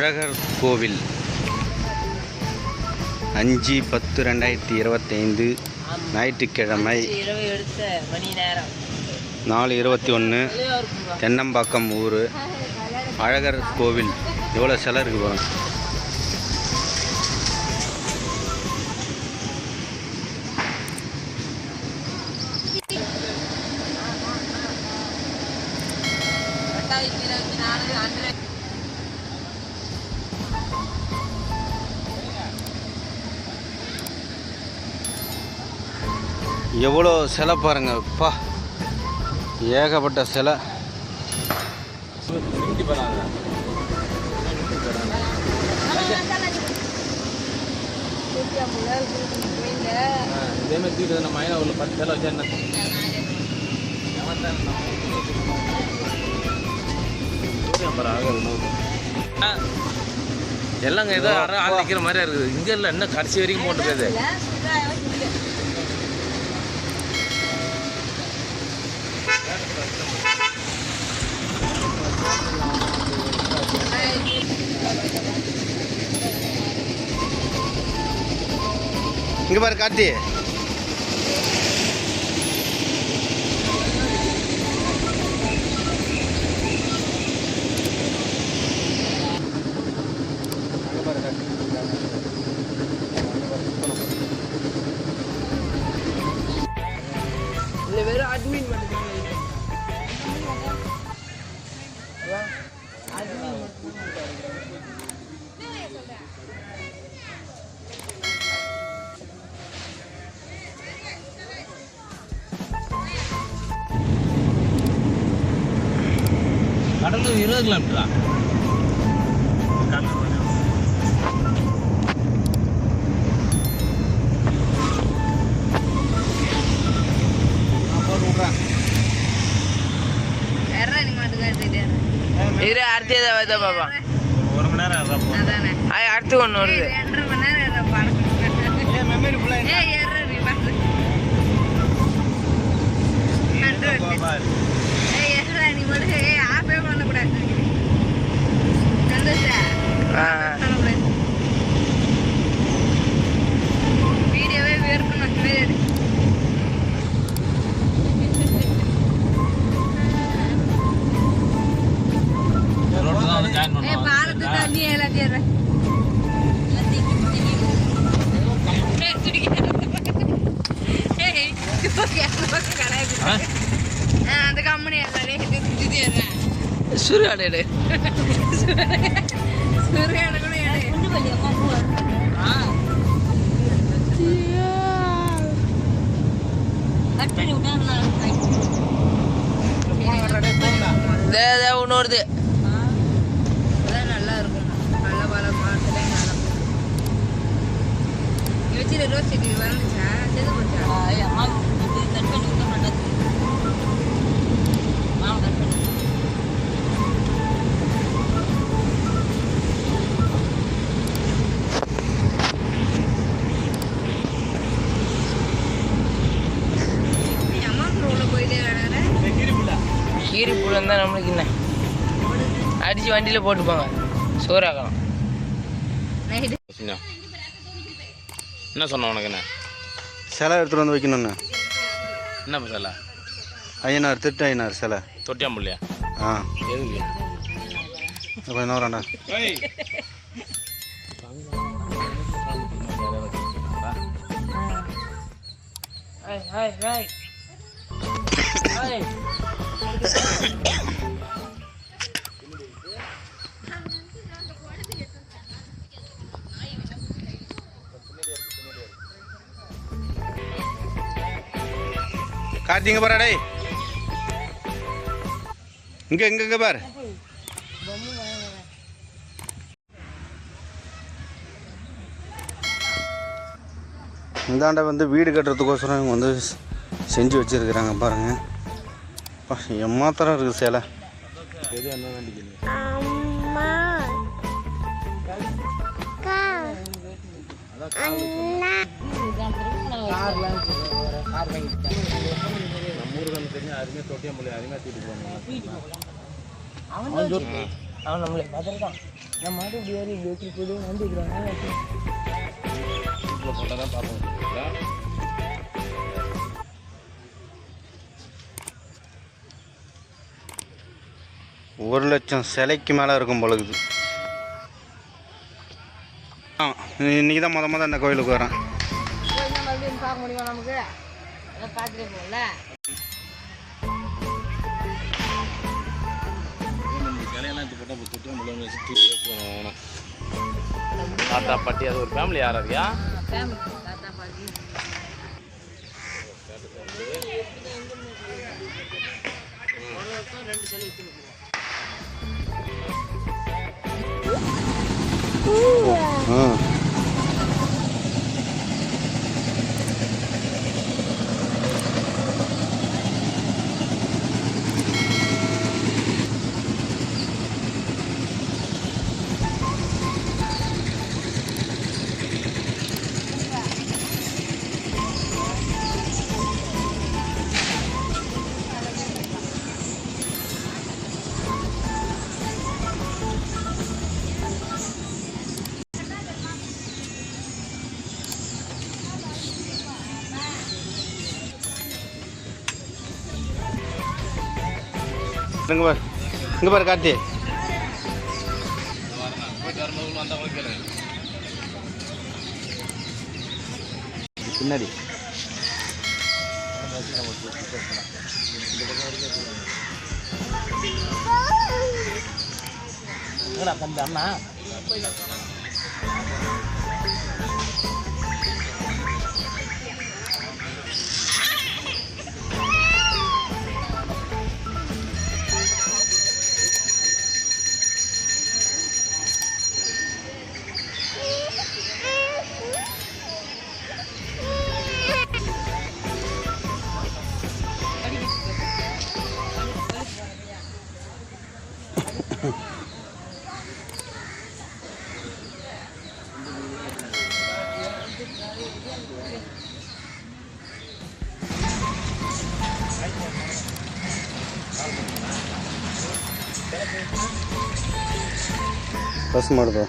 அழகர் கோவில். அஞ்சு பத்து ரெண்டாயிரத்தி இருபத்தைந்து ஞாயிற்றுக்கிழமை நாலு இருபத்தி ஒன்று தென்னம்பாக்கம் ஊர். அழகர் கோவில். எவ்வளோ செலவு இருக்கு எவ்வளோ சிலை பாருங்க. அப்பா ஏகப்பட்ட சிலை. இதே மாதிரி தூக்கிட்டு நம்ம மயிலா உள்ள பத்து சேலை வச்சா என்ன எல்லாங்க ஏதோ அரை ஆள் நிற்கிற மாதிரியா இருக்குது. இங்கே இல்லை இன்னும் கடைசி வரைக்கும் போட்டு போகுது இங்கே பாரு கார்த்தி. கடலூர் இருபது கிலோமீட்டரா இரு அடுத்தது வருதா பாப்பா ஒரு மணி நேரம் அது அடுத்து ஒன்று வருது. ஆ வீடியோவே வேர்க்கணும் வேறு ரோட்டில் தான் வந்து ஜாயின் ஏய் பண்ணுவோம் தண்ணி எல்லாத்தையும் அந்த கம்பெனி எல்லாரையும் சுருகாடு எடு. அடித்து வண்டியில் போட்டுப்பாங்க சோறாக்கலாம். நைட்டு சின்ன. என்ன சொன்ன உனக்கு என்ன சிலை எடுத்துகிட்டு வந்து வைக்கணுண்ணே என்ன பசல ஐயனார் திட்டு ஐயனார் சிலை. தொட்டியாம்பள்ளியா? ஆ. எதுக்கு? அண்ணா hi hi hi hi Karthi இங்கே பாரு டேய். இங்கே இங்கே இங்கே பாரு. இந்தாண்ட வந்து வீடு கட்டுறதுக்கோசரம் இவங்க வந்து செஞ்சு வச்சுருக்குறாங்க பாருங்க. அப்பா, எம்மாத்திரம் இருக்குது சேலை. எது என்ன வேண்டிக்கணும் நம்ம ஊருக்கு தெரிஞ்சு அருமையாக தொட்டியாம்பள்ளி அருமையாக தூக்கிட்டு போகணும் அவன் அவன் நம்மளை பார்த்துருக்கான் நம்ம மாட்டு இப்படி ஏறி இப்படி வச்சு போட்டால் தான் பார்ப்போம் ஒரு லட்சம் சிலைக்கு மேலே இருக்கும் பொழுது. ஆ இன்னைக்கு தான் மொதல் மொதல் இந்த கோயிலுக்கு வரேன். பார்க்க முடியுமா நமக்கு? அதான் போகணும் தாத்தா பாட்டி அது ஒரு ஃபேமிலி யாரா இருக்கியா இங்கே பாரு. இங்கே பாரு கார்த்தி. பின்னாடி. அண்ணா? ಕಸ್ ಮಾಡ್ದು.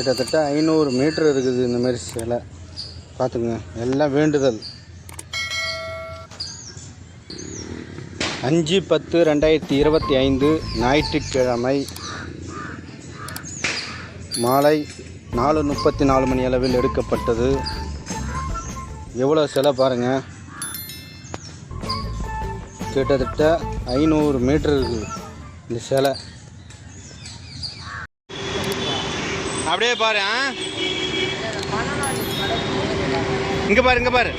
கிட்டத்தட்ட ஐநூறு மீட்ரு இருக்குது இந்த மாதிரி சிலை. பார்த்துங்க எல்லாம் வேண்டுதல். அஞ்சு பத்து ரெண்டாயிரத்தி இருபத்தி ஐந்து ஞாயிற்றுக்கிழமை மாலை நாலு முப்பத்தி நாலு மணி அளவில் எடுக்கப்பட்டது. எவ்வளோ சிலை பாருங்கள் கிட்டத்தட்ட ஐநூறு மீட்ரு இருக்குது இந்த சிலை. அப்படியே பாரு ஆ? இங்கே பாரு இங்கே பாரு.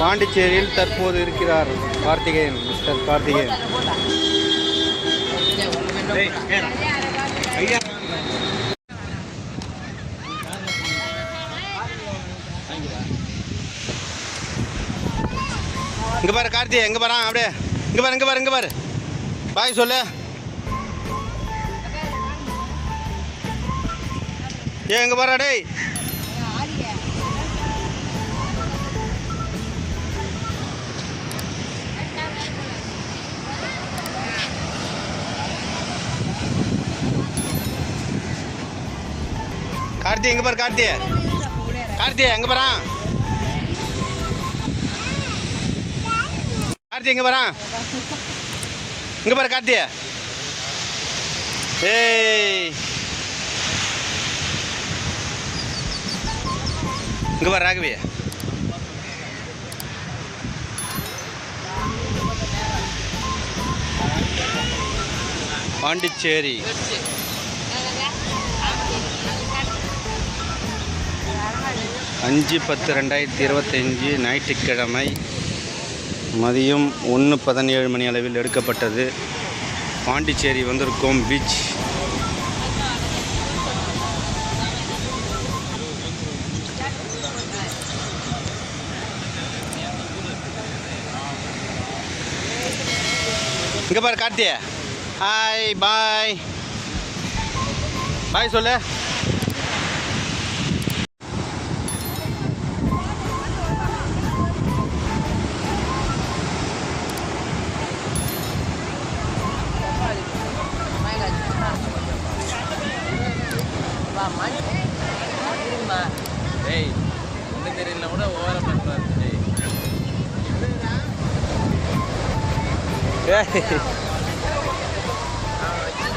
பாண்டிச்சேரியில் தற்போது இருக்கிறார் கார்த்திகேயன் மிஸ்டர் கார்த்திகேயன். இங்க பாரு கார்த்தி எங்க பாரு அப்படியே. இங்க பாரு இங்க பாரு இங்க பாரு. பாய் சொல்லு. ஏ எங்க பாரு டேய். கார்த்தி எங்க பாரு கார்த்தி. கார்த்தி எங்க பாரா? கார்த்தி எங்க பாரா? இங்க பாரு கார்த்தி. ஏய். இங்க பாரு ராகவி. பாண்டிச்சேரி. அஞ்சு பத்து ரெண்டாயிரத்தி இருபத்தஞ்சி ஞாயிற்றுக்கிழமை மதியம் ஒன்று பதினேழு மணி அளவில் எடுக்கப்பட்டது. பாண்டிச்சேரி வந்திருக்கோம் பீச் இங்கே பாரு கார்த்தி ஹாய் பாய் பாய் சொல்லு.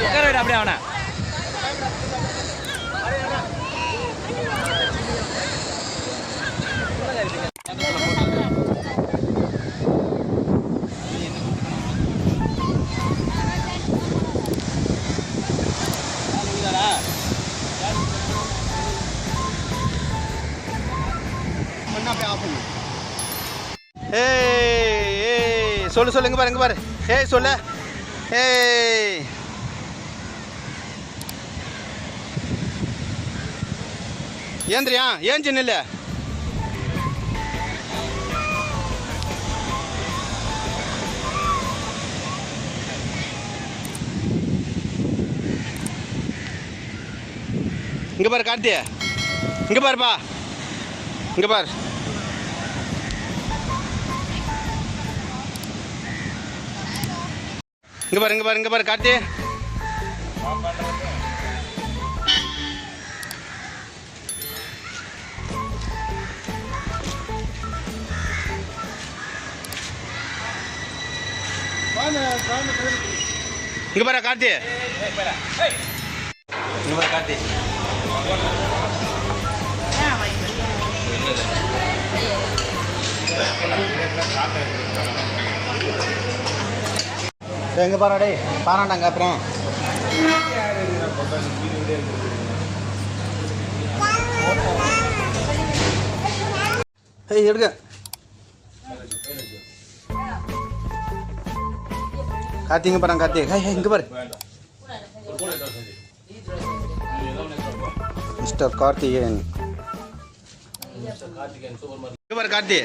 உட்கார விட அப்படியே அவனை. ஏய் ஏய் சொல்லு சொல்லுங்க பாருங்க பாரு. ஏய் சொல்லு. ஏய். ஏந்திரியா ஏன் சின்ன இங்க இங்கே பாரு கார்த்தி. இங்கே பாருப்பா. இங்கே பாரு. இங்கே பாரு இங்கே பாரு இங்கே பாரு கார்த்தி. இங்கே பாரு கார்த்தி. இங்கே பாரு கார்த்தி. எங்கே பாரு டேய் பாராண்டாங்க அப்புறம் ஏய் எடுங்க. கார்த்தி இங்கே பாருங்க கார்த்தி ஹே இங்கே பாரு. மிஸ்டர் கார்த்திகேயன். இங்கே பாரு கார்த்தி